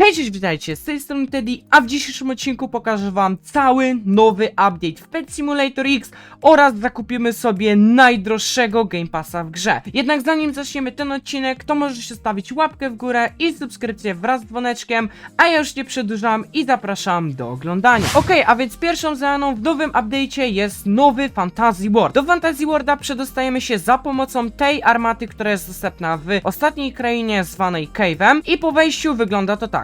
Hej, cześć, witajcie, z tej strony Teddy, a w dzisiejszym odcinku pokażę wam cały nowy update w Pet Simulator X oraz zakupimy sobie najdroższego Game Passa w grze. Jednak zanim zaczniemy ten odcinek, to możecie stawić łapkę w górę i subskrypcję wraz z dzwoneczkiem, a ja już nie przedłużam i zapraszam do oglądania. Okej, a więc pierwszą zmianą w nowym update'cie jest nowy Fantasy World. Do Fantasy Worlda przedostajemy się za pomocą tej armaty, która jest dostępna w ostatniej krainie zwanej Cave'em i po wejściu wygląda to tak.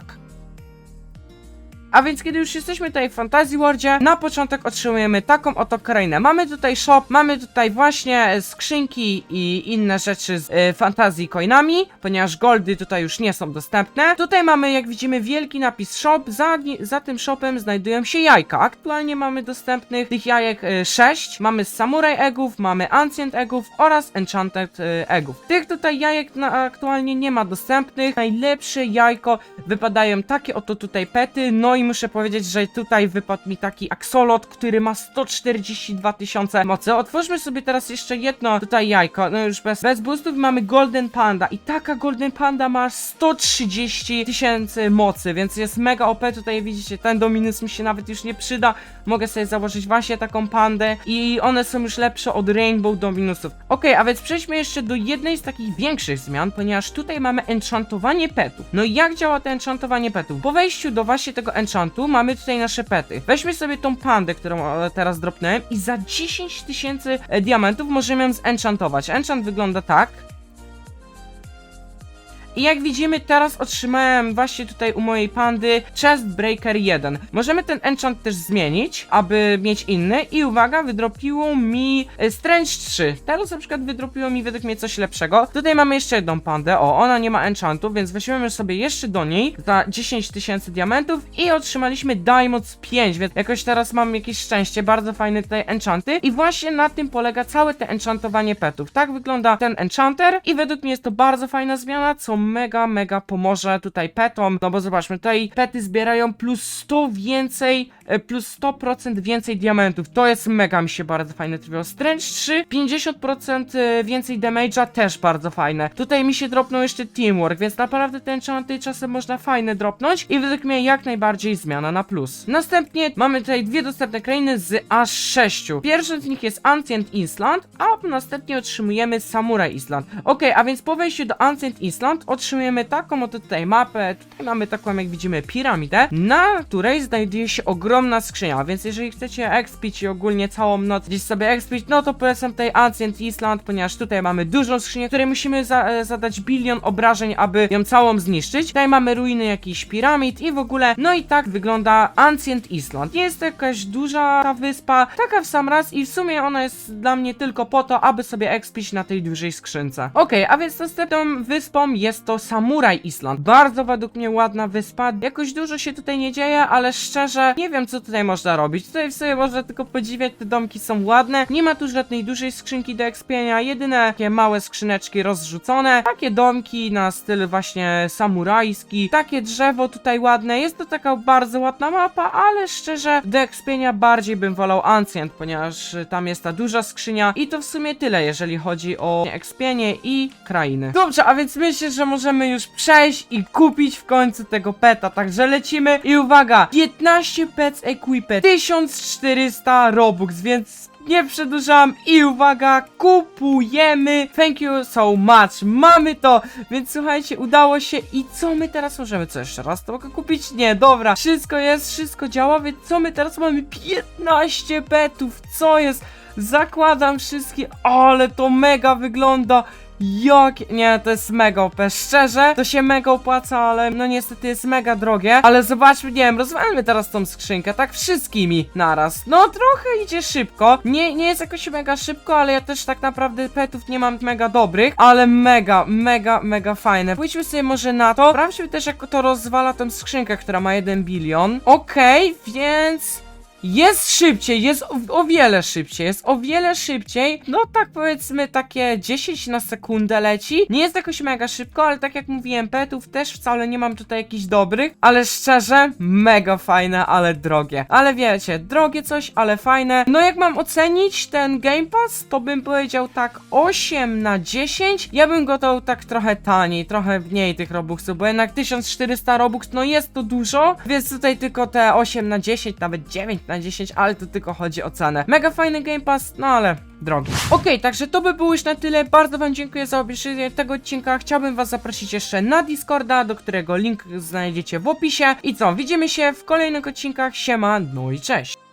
A więc kiedy już jesteśmy tutaj w Fantasy Worldzie, na początek otrzymujemy taką oto krainę. Mamy tutaj shop, mamy tutaj właśnie skrzynki i inne rzeczy z e, Fantasy coinami, ponieważ goldy tutaj już nie są dostępne. Tutaj mamy, jak widzimy, wielki napis shop, za, za tym shopem znajdują się jajka. Aktualnie mamy dostępnych tych jajek e, 6. Mamy Samurai Eggów, mamy Ancient Eggów oraz Enchanted e, Eggów. Tych tutaj jajek na, aktualnie nie ma dostępnych. Najlepsze jajko wypadają takie oto tutaj pety, no i muszę powiedzieć, że tutaj wypadł mi taki axolot, który ma 142 tysiące mocy. Otwórzmy sobie teraz jeszcze jedno tutaj jajko, no już bez, bez boostów mamy Golden Panda i taka Golden Panda ma 130 tysięcy mocy, więc jest mega OP, tutaj widzicie, ten Dominus mi się nawet już nie przyda, mogę sobie założyć właśnie taką pandę i one są już lepsze od Rainbow Dominusów. Okej, a więc przejdźmy jeszcze do jednej z takich większych zmian, ponieważ tutaj mamy enchantowanie petów. No i jak działa to enchantowanie petów? Po wejściu do właśnie tego enchantu mamy tutaj nasze pety. Weźmy sobie tą pandę, którą e, teraz dropnąłem i za 10 tysięcy e, diamentów możemy ją zenchantować. Enchant wygląda tak. I jak widzimy, teraz otrzymałem właśnie tutaj u mojej pandy Chest Breaker 1. Możemy ten enchant też zmienić, aby mieć inny. I uwaga, wydropiło mi e, Strange 3. Teraz na przykład wydropiło mi według mnie coś lepszego. Tutaj mamy jeszcze jedną pandę. O, ona nie ma enchantów, więc weźmiemy sobie jeszcze do niej za 10 tysięcy diamentów i otrzymaliśmy Diamonds 5, więc jakoś teraz mam jakieś szczęście. Bardzo fajne tutaj enchanty. I właśnie na tym polega całe te enchantowanie petów. Tak wygląda ten enchanter i według mnie jest to bardzo fajna zmiana, co mega, mega pomoże tutaj petom, no bo zobaczmy, tutaj pety zbierają plus 100 więcej, e, plus 100% więcej diamentów, to jest mega mi się bardzo fajne trafiło. Strange 3, 50% e, więcej damage'a, też bardzo fajne. Tutaj mi się dropnął jeszcze teamwork, więc naprawdę ten enchanty czasem można fajne dropnąć i według mnie jak najbardziej zmiana na plus. Następnie mamy tutaj dwie dostępne krainy z aż 6. Pierwszy z nich jest Ancient Island, a następnie otrzymujemy Samurai Island. Ok, a więc po wejściu do Ancient Island otrzymujemy taką oto tutaj mapę. Tutaj mamy taką, jak widzimy, piramidę, na której znajduje się ogromna skrzynia. Więc jeżeli chcecie expić i ogólnie całą noc gdzieś sobie expić, no to polecam tutaj Ancient Island, ponieważ tutaj mamy dużą skrzynię, której musimy za e, zadać bilion obrażeń, aby ją całą zniszczyć. Tutaj mamy ruiny jakichś piramid i w ogóle, no i tak wygląda Ancient Island. Nie jest to jakaś duża ta wyspa, taka w sam raz i w sumie ona jest dla mnie tylko po to, aby sobie expić na tej dużej skrzynce. Okej, a więc następną wyspą jest to Samurai Island. Bardzo według mnie ładna wyspa. Jakoś dużo się tutaj nie dzieje, ale szczerze nie wiem co tutaj można robić. Tutaj w sobie można tylko podziwiać, te domki są ładne. Nie ma tu żadnej dużej skrzynki do expienia, jedyne takie małe skrzyneczki rozrzucone. Takie domki na styl właśnie samurajski. Takie drzewo tutaj ładne. Jest to taka bardzo ładna mapa, ale szczerze do expienia bardziej bym wolał Ancient, ponieważ tam jest ta duża skrzynia i to w sumie tyle, jeżeli chodzi o expienie i krainy. Dobrze, a więc myślę, że możemy już przejść i kupić w końcu tego peta, także lecimy i uwaga, 15 pets equiped, 1400 robux, więc nie przedłużam i uwaga, kupujemy. Thank you so much. Mamy to, więc słuchajcie, udało się i co my teraz możemy? Co jeszcze raz to mogę kupić? Nie, dobra. Wszystko jest, wszystko działa, więc co my teraz mamy? 15 petów, co jest? Zakładam wszystkie, ale to mega wygląda. Jak? Nie, to jest mega OP. Szczerze, to się mega opłaca, ale no niestety jest mega drogie. Ale zobaczmy, nie wiem, rozwalmy teraz tą skrzynkę, tak wszystkimi naraz. No trochę idzie szybko. Nie, nie jest jakoś mega szybko, ale ja też tak naprawdę petów nie mam mega dobrych, ale mega, mega, mega fajne. Pójdźmy sobie może na to. Sprawdźmy też, jak to rozwala tą skrzynkę, która ma 1 bilion. Okej, więc... Jest szybciej, jest o, wiele szybciej, jest o wiele szybciej. No tak powiedzmy takie 10 na sekundę leci. Nie jest jakoś mega szybko, ale tak jak mówiłem, petów też wcale nie mam tutaj jakichś dobrych, ale szczerze, mega fajne, ale drogie. Ale wiecie, drogie coś, ale fajne. No jak mam ocenić ten Game Pass, to bym powiedział tak 8 na 10. Ja bym go dał tak trochę taniej, trochę mniej tych robuxów, bo jednak 1400 robux, no jest to dużo, więc tutaj tylko te 8 na 10, nawet 9 na 10, ale to tylko chodzi o cenę. Mega fajny Game Pass, no ale drogi. Okej, także to by było już na tyle. Bardzo Wam dziękuję za obejrzenie tego odcinka. Chciałbym Was zaprosić jeszcze na Discorda, do którego link znajdziecie w opisie. I co, widzimy się w kolejnych odcinkach. Siema, no i cześć.